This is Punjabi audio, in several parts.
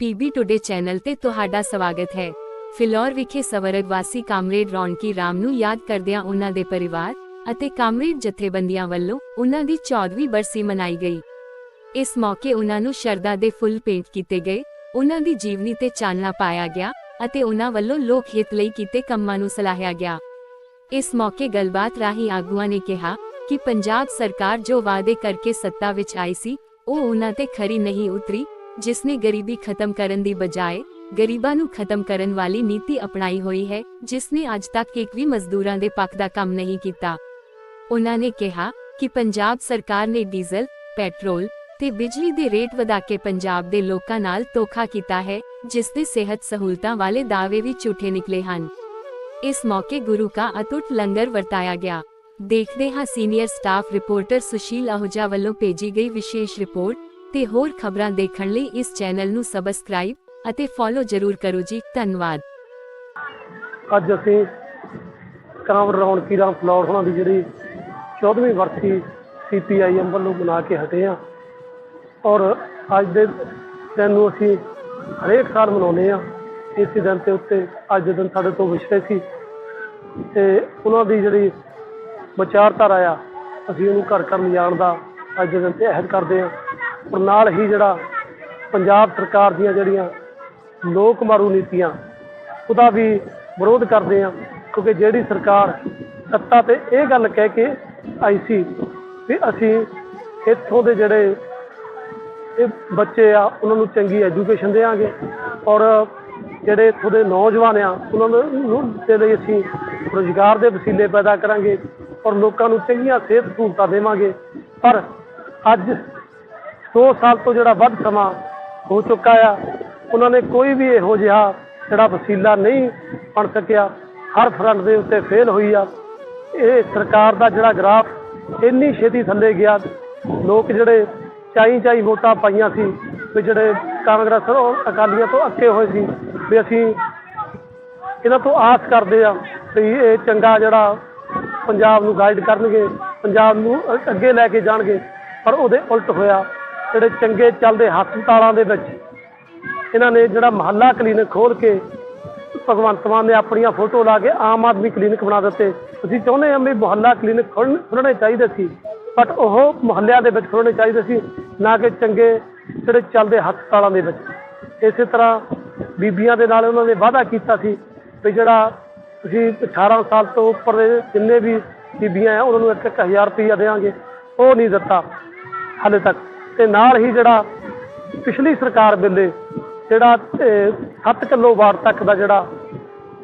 ਪੀਬੀ ਟੁਡੇ ਚੈਨਲ ਤੇ ਤੁਹਾਡਾ ਸਵਾਗਤ ਹੈ। ਫਿਲੌਰ ਵਿਖੇ ਸਵਰਗ ਵਾਸੀ ਕਾਮਰੇਡ ਰੌਣਕੀ ਰਾਮ ਨੂੰ ਯਾਦ ਕਰਦਿਆਂ ਉਹਨਾਂ ਦੇ ਪਰਿਵਾਰ ਅਤੇ ਕਾਮਰੇਡ ਜਥੇਬੰਦੀਆਂ ਵੱਲੋਂ ਉਹਨਾਂ ਦੀ 14ਵੀਂ ਬਰਸੀ ਮਨਾਈ ਗਈ। ਇਸ ਮੌਕੇ ਉਹਨਾਂ ਨੂੰ ਸ਼ਰਧਾ ਦੇ ਫੁੱਲ ਭੇਂਟ ਕੀਤੇ ਗਏ। ਉਹਨਾਂ ਦੀ ਜੀਵਨੀ ਤੇ ਚਾਨਣਾ ਪਾਇਆ ਗਿਆ ਅਤੇ ਉਹਨਾਂ ਵੱਲੋਂ ਲੋਕ ਹਿੱਤ ਲਈ ਕੀਤੇ ਕੰਮਾਂ ਨੂੰ ਸਲਾਹਿਆ ਗਿਆ। ਇਸ ਮੌਕੇ ਗੱਲਬਾਤ ਰਾਹੀਂ ਆਗੂਆਂ ਨੇ ਕਿਹਾ ਕਿ ਪੰਜਾਬ ਸਰਕਾਰ ਜੋ ਵਾਅਦੇ ਕਰਕੇ ਸੱਤਾ ਵਿੱਚ ਆਈ ਸੀ, ਉਹ ਉਹਨਾਂ ਤੇ ਖਰੀ ਨਹੀਂ ਉਤਰੀ ਜਿਸ ਨੇ ਗਰੀਬੀ ਖਤਮ ਕਰਨ ਦੀ ਬਜਾਏ ਗਰੀਬਾਂ ਨੂੰ ਖਤਮ ਕਰਨ ਵਾਲੀ ਨੀਤੀ ਅਪਣਾਈ ਹੋਈ ਹੈ ਜਿਸ ਨੇ ਅੱਜ ਤੱਕ ਇੱਕ ਵੀ ਮਜ਼ਦੂਰਾਂ ਦੇ ਪੱਖ ਦਾ ਕੰਮ ਨਹੀਂ ਕੀਤਾ। ਉਹਨਾਂ ਨੇ ਕਿਹਾ ਕਿ ਪੰਜਾਬ ਸਰਕਾਰ ਨੇ ਡੀਜ਼ਲ, ਪੈਟਰੋਲ ਤੇ ਬਿਜਲੀ ਦੇ ਰੇਟ ਵਧਾ ਕੇ ਪੰਜਾਬ ਦੇ ਲੋਕਾਂ ਨਾਲ ਧੋਖਾ ਕੀਤਾ ਹੈ ਜਿਸ ਦੇ ਸਿਹਤ ਸਹੂਲਤਾਂ ਵਾਲੇ ਦਾਅਵੇ ਵੀ ਝੂਠੇ ਨਿਕਲੇ ਹਨ। ਇਸ ਮੌਕੇ ਗੁਰੂ ਕਾ ਅਟੁੱਟ ਲੰਗਰ ਵਰਤਾਇਆ ਗਿਆ। ਦੇਖਦੇ ਹਾਂ senior staff reporter Sushil Ahuja ਵੱਲੋਂ ਭੇਜੀ ਗਈ ਵਿਸ਼ੇਸ਼ ਰਿਪੋਰਟ। ਤੇ ਹੋਰ ਖਬਰਾਂ ਦੇਖਣ ਲਈ ਇਸ ਚੈਨਲ ਨੂੰ ਸਬਸਕ੍ਰਾਈਬ ਅਤੇ ਫੋਲੋ ਜ਼ਰੂਰ ਕਰੋ ਜੀ। ਧੰਨਵਾਦ। ਅੱਜ ਅਸੀਂ ਕਾਮਰ ਰੌਣਕੀ ਰਾਮ ਫਲੌਰ ਹੋਣਾ ਦੀ ਜਿਹੜੀ 14ਵੀਂ ਵਰਸੀ ਸੀਪੀਆਈਐਮ ਵੱਲੋਂ ਮਨਾ ਕੇ ਹਟੇ ਆ ਔਰ ਅੱਜ ਦੇ ਦਿਨ ਨੂੰ ਅਸੀਂ ਹਰੇਕ ਸਾਲ ਮਨਾਉਂਦੇ ਆ ਇਸ ਦਿਨ ਤੇ ਉੱਤੇ ਅੱਜ ਦੇ ਦਿਨ ਸਾਡੇ ਤੋਂ ਵਿਛੜੇ ਸੀ। ਤੇ ਉਹਨਾਂ ਦੀ ਜਿਹੜੀ ਵਿਚਾਰਧਾਰਾ ਆ, ਅਸੀਂ ਉਹਨੂੰ ਘਰ ਘਰ ਲਿਜਾਣ ਦਾ ਅੱਜ ਦੇ ਦਿਨ ਤੇ ਅਹਿਦ ਕਰਦੇ ਆ ਔਰ ਨਾਲ ਹੀ ਜਿਹੜਾ ਪੰਜਾਬ ਸਰਕਾਰ ਦੀਆਂ ਜਿਹੜੀਆਂ ਲੋਕ ਮਾਰੂ ਨੀਤੀਆਂ, ਉਹਦਾ ਵੀ ਵਿਰੋਧ ਕਰਦੇ ਆ ਕਿਉਂਕਿ ਜਿਹੜੀ ਸਰਕਾਰ ਸੱਤਾ ਤੇ ਇਹ ਗੱਲ ਕਹਿ ਕੇ ਆਈ ਸੀ ਵੀ ਅਸੀਂ ਇੱਥੋਂ ਦੇ ਜਿਹੜੇ ਇਹ ਬੱਚੇ ਆ, ਉਹਨਾਂ ਨੂੰ ਚੰਗੀ ਐਜੂਕੇਸ਼ਨ ਦੇਵਾਂਗੇ ਔਰ ਜਿਹੜੇ ਇੱਥੋਂ ਦੇ ਨੌਜਵਾਨ ਆ, ਉਹਨਾਂ ਨੂੰ ਨੂੰ ਦੇ ਲਈ ਅਸੀਂ ਰੋਜ਼ਗਾਰ ਦੇ ਵਸੀਲੇ ਪੈਦਾ ਕਰਾਂਗੇ ਔਰ ਲੋਕਾਂ ਨੂੰ ਚੰਗੀਆਂ ਸਿਹਤ ਸਹੂਲਤਾਂ ਦੇਵਾਂਗੇ। ਪਰ ਅੱਜ 2 ਸਾਲ ਤੋਂ ਜਿਹੜਾ ਵੱਧ ਸਮਾਂ ਹੋ ਚੁੱਕਾ ਆ, ਉਹਨਾਂ ਨੇ ਕੋਈ ਵੀ ਇਹੋ ਜਿਹਾ ਜਿਹੜਾ ਵਸੀਲਾ ਨਹੀਂ ਬਣ ਸਕਿਆ। ਹਰ ਫਰੰਟ ਦੇ ਉੱਤੇ ਫੇਲ ਹੋਈ ਆ। ਇਹ ਸਰਕਾਰ ਦਾ ਜਿਹੜਾ ਗ੍ਰਾਫ ਇੰਨੀ ਛੇਤੀ ਥੱਲੇ ਗਿਆ। ਲੋਕ ਜਿਹੜੇ ਚਾਈ ਚਾਈ ਵੋਟਾਂ ਪਾਈਆਂ ਸੀ, ਵੀ ਜਿਹੜੇ ਕਾਂਗਰਸ ਔਰ ਅਕਾਲੀਆਂ ਤੋਂ ਅੱਕੇ ਹੋਏ ਸੀ, ਵੀ ਅਸੀਂ ਇਹਨਾਂ ਤੋਂ ਆਸ ਕਰਦੇ ਆ ਵੀ ਇਹ ਚੰਗਾ ਜਿਹੜਾ ਪੰਜਾਬ ਨੂੰ ਗਾਈਡ ਕਰਨਗੇ, ਪੰਜਾਬ ਨੂੰ ਅੱਗੇ ਲੈ ਕੇ ਜਾਣਗੇ। ਪਰ ਉਹਦੇ ਉਲਟ ਹੋਇਆ। ਜਿਹੜੇ ਚੰਗੇ ਚੱਲਦੇ ਹਸਪਤਾਲਾਂ ਦੇ ਵਿੱਚ, ਇਹਨਾਂ ਨੇ ਜਿਹੜਾ ਮਹੱਲਾ ਕਲੀਨਿਕ ਖੋਲ ਕੇ ਭਗਵੰਤ ਮਾਨ ਨੇ ਆਪਣੀਆਂ ਫੋਟੋ ਲਾ ਕੇ ਆਮ ਆਦਮੀ ਕਲੀਨਿਕ ਬਣਾ ਦਿੱਤੇ। ਅਸੀਂ ਚਾਹੁੰਦੇ ਹਾਂ ਵੀ ਮੁਹੱਲਾ ਕਲੀਨਿਕ ਖੁੱਲ੍ਹਣ- ਖੁੱਲ੍ਹਣੇ ਚਾਹੀਦੇ ਸੀ ਬਟ ਉਹ ਮੁਹੱਲਿਆਂ ਦੇ ਵਿੱਚ ਖੁੱਲ੍ਹਣੇ ਚਾਹੀਦੇ ਸੀ, ਨਾ ਕਿ ਚੰਗੇ ਜਿਹੜੇ ਚੱਲਦੇ ਹਸਪਤਾਲਾਂ ਦੇ ਵਿੱਚ। ਇਸੇ ਤਰ੍ਹਾਂ ਬੀਬੀਆਂ ਦੇ ਨਾਲ ਉਹਨਾਂ ਨੇ ਵਾਅਦਾ ਕੀਤਾ ਸੀ ਵੀ ਜਿਹੜਾ ਤੁਸੀਂ 18 ਸਾਲ ਤੋਂ ਉੱਪਰ ਦੇ ਜਿੰਨੇ ਵੀ ਬੀਬੀਆਂ ਆ, ਉਹਨਾਂ ਨੂੰ ਇੱਕ ਇੱਕ ਹਜ਼ਾਰ ਰੁਪਈਆ ਦੇਵਾਂਗੇ। ਉਹ ਨਹੀਂ ਦਿੱਤਾ, ਹਾਲੇ ਤੱਕ। ਤੇ ਨਾਲ ਹੀ ਜਿਹੜਾ ਪਿਛਲੀ ਸਰਕਾਰ ਵੇਲੇ ਜਿਹੜਾ 7 ਕਿਲੋ ਵਾਟ ਤੱਕ ਦਾ ਜਿਹੜਾ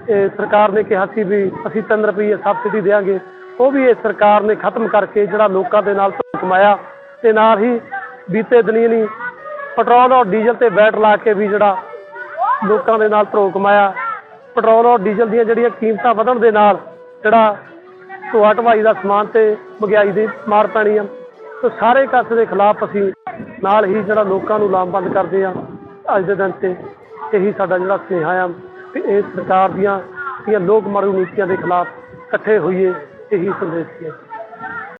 ਇਹ ਸਰਕਾਰ ਨੇ ਕਿਹਾ ਸੀ ਵੀ ਅਸੀਂ 3 ਰੁਪਏ ਸਬਸਿਡੀ ਦੇਵਾਂਗੇ ਉਹ ਵੀ ਇਹ ਸਰਕਾਰ ਨੇ ਖਤਮ ਕਰਕੇ ਜਿਹੜਾ ਲੋਕਾਂ ਦੇ ਨਾਲ ਧੋਖਾ ਕਮਾਇਆ ਤੇ ਨਾਲ ਹੀ ਬੀਤੇ ਦਿਨੀ ਨਹੀਂ ਪੈਟਰੋਲ ਔਰ ਡੀਜ਼ਲ ਤੇ ਵੈਟ ਲਾ ਕੇ ਵੀ ਜਿਹੜਾ ਲੋਕਾਂ ਦੇ ਨਾਲ ਧਰੋ ਕਮਾਇਆ। ਪੈਟਰੋਲ ਔਰ ਡੀਜ਼ਲ ਦੀਆਂ ਜਿਹੜੀਆਂ ਕੀਮਤਾਂ ਵਧਣ ਦੇ ਨਾਲ ਜਿਹੜਾ ਢੋਆ ਢਵਾਈ ਦਾ ਸਮਾਨ ਤੇ ਮਹਿੰਗਾਈ ਦੀ ਮਾਰ ਪੈਣੀ ਆ। ਸੋ ਸਾਰੇ ਕਾਸੇ ਦੇ ਖਿਲਾਫ ਅਸੀਂ ਨਾਲ ਹੀ ਜਿਹੜਾ ਲੋਕਾਂ ਨੂੰ ਲਾਮਬੰਦ ਕਰਦੇ ਆ ਅੱਜ ਦੇ ਦਿਨ ਤੇ, ਇਹੀ ਸਾਡਾ ਜਿਹੜਾ ਸੁਨੇਹਾ ਆ ਕਿ ਇਹ ਸਰਕਾਰ ਦੀਆਂ ਦੀਆਂ ਲੋਕ ਮਾਰੂ ਨੀਤੀਆਂ ਦੇ ਖਿਲਾਫ ਇਕੱਠੇ ਹੋਈਏ, ਇਹੀ ਸੰਦੇਸ਼ ਹੈ।